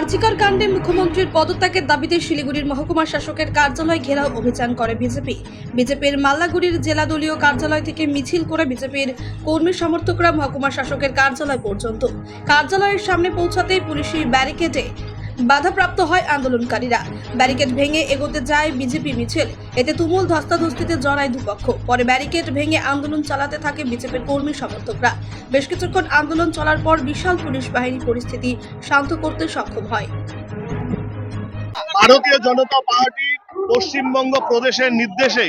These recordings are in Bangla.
আরজিকর কাণ্ডে মুখ্যমন্ত্রীর পদত্যাগের দাবিতে শিলিগুড়ির মহকুমা শাসকের কার্যালয় ঘেরাও অভিযান করে বিজেপি। বিজেপির মাল্লাগুড়ির জেলা দলীয় কার্যালয় থেকে মিছিল করে বিজেপির কর্মী সমর্থকরা মহকুমা শাসকের কার্যালয় পর্যন্ত। কার্যালয়ের সামনে পৌঁছাতেই পুলিশি ব্যারিকেডে বাধাপ্রাপ্ত হয় আন্দোলনকারীরা। ব্যারিকেড ভেঙে এগোতে যায় বিজেপি মিছিল। এতে তুমুল ধস্তাধস্তিতে জড়ায় দুপক্ষ। পরে ব্যারিকেড ভেঙে আন্দোলন চালাতে থাকে বিজেপির কর্মী সমর্থকরা। বেশ কিছুক্ষণ আন্দোলন চলার পর বিশাল পুলিশ বাহিনী পরিস্থিতি শান্ত করতে সক্ষম হয়। ভারতীয় জনতা পার্টি পশ্চিমবঙ্গ প্রদেশের নির্দেশে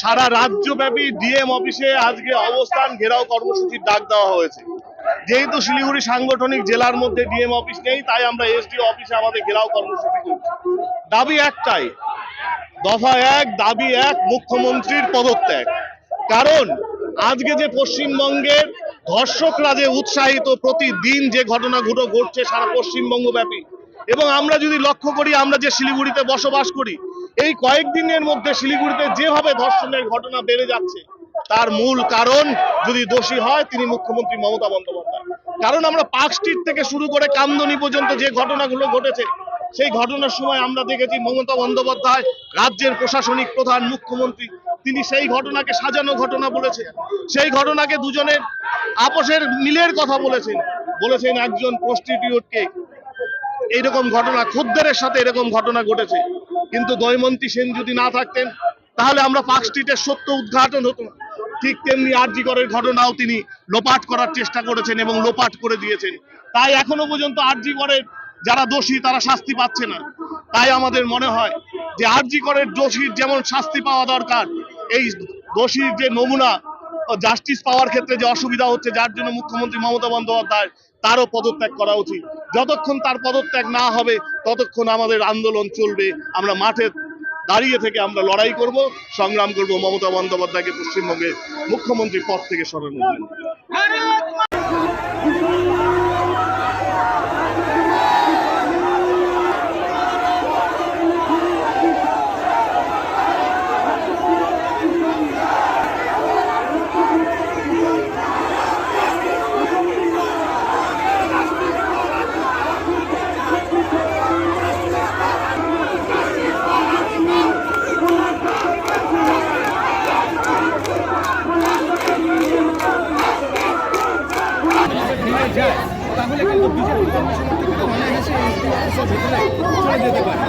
সারা রাজ্যব্যাপী ডিএম অফিসে আজকে অবস্থান ঘেরাও কর্মসূচির ডাক দেওয়া হয়েছে। যেহেতু শিলিগুড়ি সাংগঠনিক জেলার মধ্যে ডিএম অফিস নেই, তাই আমরা এসডিও অফিসে আমাদের ঘেরাও কর্মসূচি করছি। দাবি একটাই, দফা এক, দাবি এক, মুখ্যমন্ত্রীর পদত্যাগ। কারণ আজকে যে পশ্চিমবঙ্গের ধর্ষকরা যে উৎসাহিত প্রতিদিন যে ঘটনাগুলো ঘটছে সারা পশ্চিমবঙ্গ ব্যাপী এবং আমরা যদি লক্ষ্য করি, আমরা যে শিলিগুড়িতে বসবাস করি, এই কয়েকদিনের মধ্যে শিলিগুড়িতে যেভাবে ধর্ষণের ঘটনা বেড়ে যাচ্ছে তার মূল কারণ যদি দোষী হয়, তিনি মুখ্যমন্ত্রী মমতা বন্দ্যোপাধ্যায়। কারণ আমরা পার্ক স্ট্রিট থেকে শুরু করে কামদনি পর্যন্ত যে ঘটনাগুলো ঘটেছে, সেই ঘটনার সময় আমরা দেখেছি মমতা বন্দ্যোপাধ্যায়, রাজ্যের প্রশাসনিক প্রধান, মুখ্যমন্ত্রী, তিনি সেই ঘটনাকে সাজানো ঘটনা বলেছেন। সেই ঘটনাকে দুজনের আপোষের মিলের কথা বলেছেন। বলেছেন একজন প্রস্টিটিউটকে এইরকম ঘটনা খদ্দেরের সাথে এরকম ঘটনা ঘটেছে। কিন্তু দয়মন্তী সেন যদি না থাকতেন, তাহলে আমরা পার্ক স্ট্রিটের সত্য উদ্ঘাটন হতো না। ঠিক তেমনি আরজি করের ঘটনাও তিনি লোপাট করার চেষ্টা করেছেন এবং লোপাট করে দিয়েছেন। তাই এখনও পর্যন্ত আরজি করের যারা দোষী, তারা শাস্তি পাচ্ছে না। তাই আমাদের মনে হয় যে আরজি করের দোষীর যেমন শাস্তি পাওয়া দরকার, এই দোষীর যে নমুনা জাস্টিস পাওয়ার ক্ষেত্রে যে অসুবিধা হচ্ছে, যার জন্য মুখ্যমন্ত্রী মমতা বন্দ্যোপাধ্যায় তারও পদত্যাগ করা উচিত। যতক্ষণ তার পদত্যাগ না হবে, ততক্ষণ আমাদের আন্দোলন চলবে। আমরা মাঠে দাঁড়িয়ে থেকে আমরা লড়াই করব, সংগ্রাম করব মমতা বন্দ্যোপাধ্যায়কে পশ্চিমবঙ্গের মুখ্যমন্ত্রীর পদ থেকে সরানোর জন্য যায় তাহলে কিন্তু বিজেপি কর্মসমর্থকেরা অনায়াসে অফিসের ভেতরে চলে যেতে পারে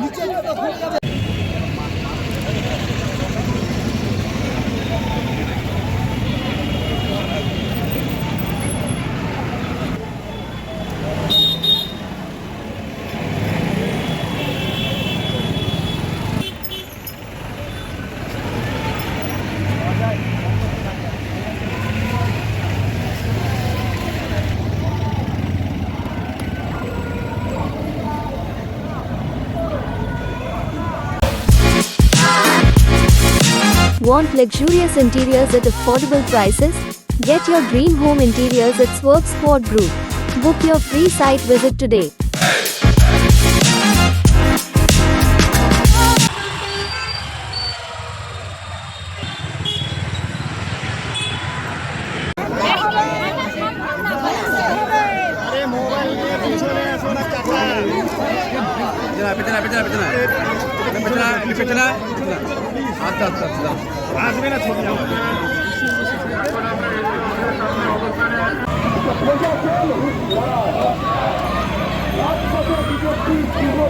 নিচে নিচে Want luxurious interiors at affordable prices? Get your dream home interiors at Swerve Sport Group. Book your free site visit today. পেছনা পেছনা পেছনা পেছনা আচ্ছা আচ্ছা আচ্ছা। আসবে না ছবি? তীব্র